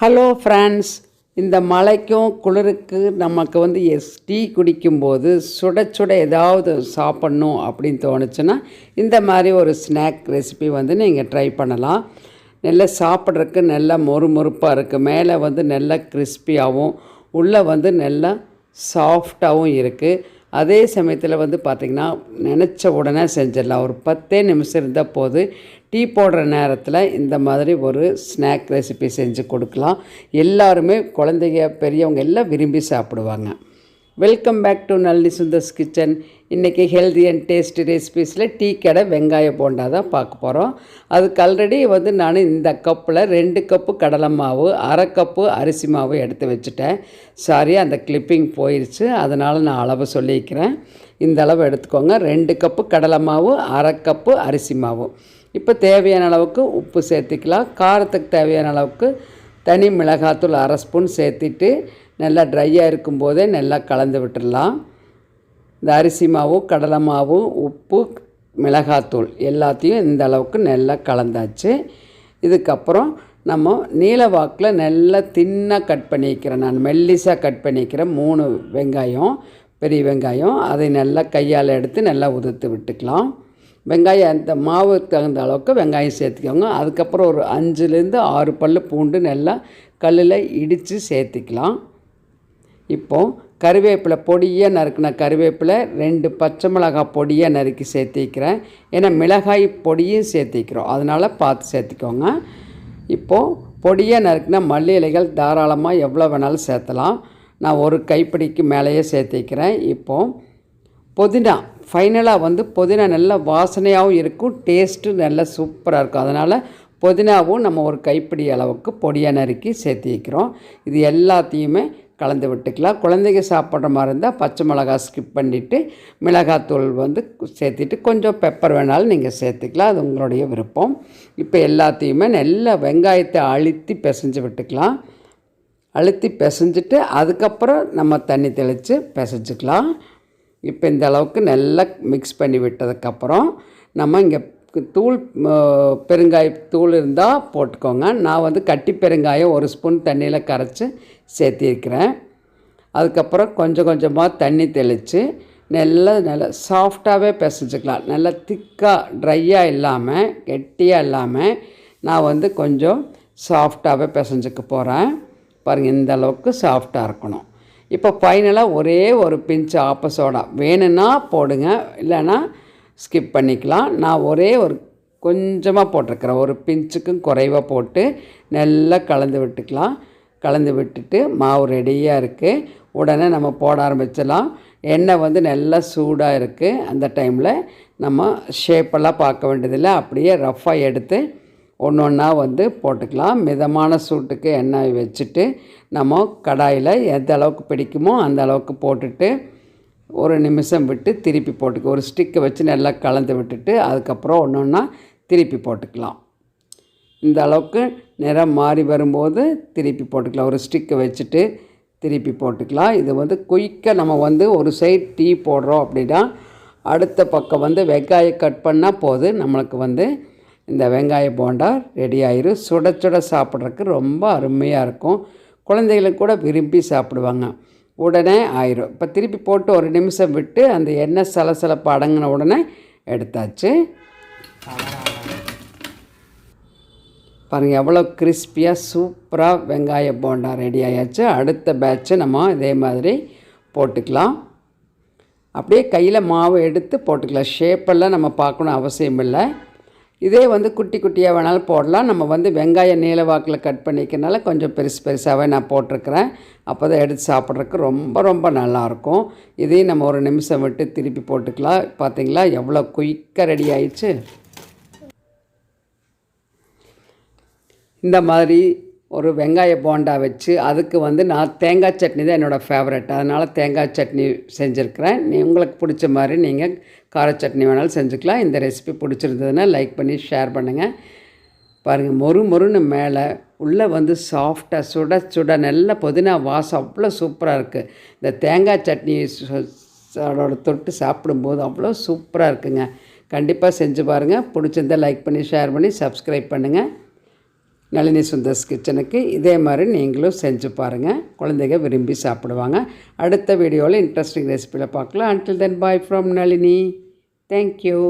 Hello friends இந்த மழைக்கும் குளிருக்கு நமக்கு வந்து எஸ் டீ குடிக்கும்போது சுட சுட ஏதாவது சாப்பிட்ணும் அப்படின்னு தோணுச்சுன்னா இந்த மாதிரி ஒரு ஸ்நாக் ரெசிபி வந்து நீங்கள் ட்ரை பண்ணலாம். நல்லா சாப்பிட்றதுக்கு நல்லா மொறுமொறுப்பாக இருக்குது மேலே வந்து நல்லா கிறிஸ்பியாகவும் உள்ளே வந்து நல்லா சாஃப்டாகவும் இருக்குது அதே சமயத்தில் வந்து பார்த்திங்கன்னா நினச்ச உடனே செஞ்சிடலாம். ஒரு பத்தே நிமிஷம் இருந்தால் போது டீ போடுற நேரத்தில் இந்த மாதிரி ஒரு ஸ்நாக் ரெசிபி செஞ்சு கொடுக்கலாம். எல்லாருமே குழந்தைங்க பெரியவங்க எல்லாம் விரும்பி சாப்பிடுவாங்க. Welcome back to Nalli Sundar's kitchen இன்றைக்கி ஹெல்தி அண்ட் டேஸ்ட் ரெசிபீஸில் டீ கடை வெங்காய போண்டா தான் பார்க்க போகிறோம் அதுக்கு ஆல்ரெடி வந்து நான் இந்த கப்பில் ரெண்டு கப்பு கடலை மாவு அரை கப்பு அரிசி மாவு எடுத்து வச்சுட்டேன். சாரி அந்த கிளிப்பிங் போயிடுச்சு அதனால் நான் அளவு சொல்லிக்கிறேன். இந்த அளவு எடுத்துக்கோங்க. ரெண்டு கப்பு கடலை மாவு அரை கப்பு அரிசி மாவு. இப்போ தேவையான அளவுக்கு உப்பு சேர்த்திக்கலாம். காரத்துக்கு தேவையான அளவுக்கு தனி மிளகாத்தூள் அரை ஸ்பூன் சேர்த்திட்டு நல்லா ட்ரையாக இருக்கும்போதே நல்லா கலந்து விட்டுடலாம். இந்த அரிசி மாவு கடலை மாவு உப்பு மிளகாத்தூள் எல்லாத்தையும் இந்த அளவுக்கு நல்லா கலந்தாச்சு. இதுக்கப்புறம் நம்ம நீல வாக்கில் நல்லா தின்னாக கட் பண்ணிக்கிறேன் நான். மெல்லிசாக கட் பண்ணிக்கிறேன் மூணு வெங்காயம் பெரிய வெங்காயம். அதை நல்லா கையால் எடுத்து நல்லா உதுத்து விட்டுக்கலாம். வெங்காயம் அந்த மாவுக்கு தகுந்த அளவுக்கு வெங்காயம் சேர்த்துக்கோங்க. அதுக்கப்புறம் ஒரு அஞ்சுலேருந்து ஆறு பல் பூண்டு நல்லா கல்லில் இடித்து சேர்த்திக்கலாம். இப்போது கருவேப்பிலை பொடியாக நறுக்கின கருவேப்பிலை ரெண்டு பச்சை மிளகாய் பொடியாக நறுக்கி சேர்த்திக்கிறேன். ஏன்னா மிளகாய் பொடியும் சேர்த்திக்கிறோம். அதனால் பார்த்து சேர்த்திக்கோங்க. இப்போது பொடியாக நறுக்கின மல்லி இலைகள் தாராளமாக எவ்வளோ வேணாலும் சேர்த்தலாம். நான் ஒரு கைப்பிடிக்கு மேலேயே சேர்த்திக்கிறேன். இப்போது புதினா ஃபைனலாக வந்து புதினா நல்ல வாசனையாகவும் இருக்கும் டேஸ்ட்டு நல்ல சூப்பராக இருக்கும். அதனால் புதினாவும் நம்ம ஒரு கைப்பிடி அளவுக்கு பொடியாக நறுக்கி சேர்த்திக்கிறோம். இது எல்லாத்தையுமே கலந்து விட்டுக்கலாம். குழந்தைங்க சாப்பிட்ற மாதிரி இருந்தால் பச்சை மிளகாய் ஸ்கிப் பண்ணிவிட்டு மிளகாத்தூள் வந்து சேர்த்துட்டு கொஞ்சம் பெப்பர் வேணாலும் நீங்கள் சேர்த்துக்கலாம். அது உங்களுடைய விருப்பம். இப்போ எல்லாத்தையுமே நல்லா வெங்காயத்தை அழுத்தி பிசைஞ்சு விட்டுக்கலாம். அழுத்தி பிசைஞ்சிட்டு அதுக்கப்புறம் நம்ம தண்ணி தெளித்து பிசைஞ்சிக்கலாம். இப்போ இந்த அளவுக்கு நல்லா மிக்ஸ் பண்ணி விட்டதுக்கப்புறம் நம்ம இங்கே தூள் பெருங்காய தூள் இருந்தால் போட்டுக்கோங்க. நான் வந்து கட்டி பெருங்காயம் ஒரு ஸ்பூன் தண்ணியில் கரைச்சி சேர்த்திருக்கிறேன். அதுக்கப்புறம் கொஞ்சம் கொஞ்சமாக தண்ணி தெளித்து நல்லா நல்லா சாஃப்டாகவே பிசைஞ்சிக்கலாம். நல்லா திக்காக ட்ரையாக இல்லாமல் கெட்டியாக இல்லாமல் நான் வந்து கொஞ்சம் சாஃப்டாகவே பிசைஞ்சிக்க போகிறேன் பாருங்கள் இந்த அளவுக்கு சாஃப்டாக இருக்கணும். இப்போ ஃபைனலாக ஒரே ஒரு பிஞ்ச் ஆப்பசோடா வேணும்னா போடுங்க இல்லைன்னா ஸ்கிப் பண்ணிக்கலாம். நான் ஒரே ஒரு கொஞ்சமாக போட்டிருக்கிறேன். ஒரு பிஞ்சுக்கும் குறைவாக போட்டு நல்லா கலந்து விட்டுக்கலாம். கலந்து விட்டுட்டு மாவு ரெடியாக இருக்குது உடனே நம்ம போட ஆரம்பிச்சிடலாம். எண்ணெய் வந்து நல்லா சூடாக இருக்குது அந்த டைமில் நம்ம ஷேப்பெல்லாம் பார்க்க வேண்டியதில்லை. அப்படியே ரஃப்பாக எடுத்து ஒன்று ஒன்றா வந்து போட்டுக்கலாம். மிதமான சூட்டுக்கு எண்ணெய் வச்சுட்டு நம்ம கடாயில் எந்த அளவுக்கு பிடிக்குமோ அந்த அளவுக்கு போட்டுட்டு ஒரு நிமிஷம் விட்டு திருப்பி போட்டுக்க ஒரு ஸ்டிக்கை வச்சு நல்லா கலந்து விட்டுட்டு அதுக்கப்புறம் ஒன்று ஒன்றா திருப்பி போட்டுக்கலாம். இந்த அளவுக்கு நிறம் மாறி வரும்போது திருப்பி போட்டுக்கலாம். ஒரு ஸ்டிக்கை வச்சுட்டு திருப்பி போட்டுக்கலாம். இது வந்து குயிக்காக நம்ம வந்து ஒரு சைட் டீ போடுறோம் அப்படின்னா அடுத்த பக்கம் வந்து வெங்காயம் கட் பண்ணால் போது நம்மளுக்கு வந்து இந்த வெங்காய போண்டா ரெடி ஆயிரும். சுட சுட சாப்பிட்றதுக்கு ரொம்ப அருமையாக இருக்கும். குழந்தைகளுக்கு கூட விரும்பி சாப்பிடுவாங்க. உடனே ஆயிரும். இப்போ திருப்பி போட்டு ஒரு நிமிஷம் விட்டு அந்த எண்ணெய் சலசலப்பு அடங்கின உடனே எடுத்தாச்சு. பாருங்கள் எவ்வளோ கிறிஸ்பியாக சூப்பராக வெங்காய போண்டா ரெடி ஆயாச்சு. அடுத்த பேட்சை நம்ம இதே மாதிரி போட்டுக்கலாம். அப்படியே கையில் மாவு எடுத்து போட்டுக்கலாம். ஷேப்பெல்லாம் நம்ம பார்க்கணும் அவசியம் இல்லை. இதே வந்து குட்டி குட்டியாக வேணாலும் போடலாம். நம்ம வந்து வெங்காயம் நீல வாக்கில் கட் பண்ணிக்கிறனால கொஞ்சம் பெருசு பெருசாகவே நான் போட்டிருக்கிறேன். அப்போ தான் எடுத்து சாப்பிட்றதுக்கு ரொம்ப ரொம்ப நல்லாயிருக்கும். இதையும் நம்ம ஒரு நிமிஷம் விட்டு திருப்பி போட்டுக்கலாம். பார்த்தீங்களா? எவ்வளோ குயிக்காக ரெடி ஆயிடுச்சு. இந்த மாதிரி ஒரு வெங்காய போண்டா வச்சு அதுக்கு வந்து நான் தேங்காய் சட்னி தான் என்னோடய ஃபேவரட் அதனால் தேங்காய் சட்னி செஞ்சுருக்கிறேன். நீ உங்களுக்கு பிடிச்ச மாதிரி நீங்கள் கார சட்னி வேணாலும் செஞ்சுக்கலாம். இந்த ரெசிபி பிடிச்சிருந்ததுன்னா லைக் பண்ணி ஷேர் பண்ணுங்கள் பாருங்கள் மொறு மொறுன்னு மேலே உள்ளே வந்து சாஃப்டாக சுட சுட நல்ல புதினா வாசம் அவ்வளோ சூப்பராக இருக்குது இந்த தேங்காய் சட்னி அதோட தொட்டு சாப்பிடும்போது அவ்வளோ சூப்பராக இருக்குங்க. கண்டிப்பாக செஞ்சு பாருங்கள் பிடிச்சிருந்தால் லைக் பண்ணி ஷேர் பண்ணி சப்ஸ்கிரைப் பண்ணுங்கள் நளினி சுந்தர்ஸ் கிச்சனுக்கு இதே மாதிரி நீங்களும் செஞ்சு பாருங்கள் குழந்தைங்க விரும்பி சாப்பிடுவாங்க. அடுத்த வீடியோவில் இன்ட்ரெஸ்டிங் ரெசிபியில் பார்க்கலாம். Until then bye from Nalini. Thank you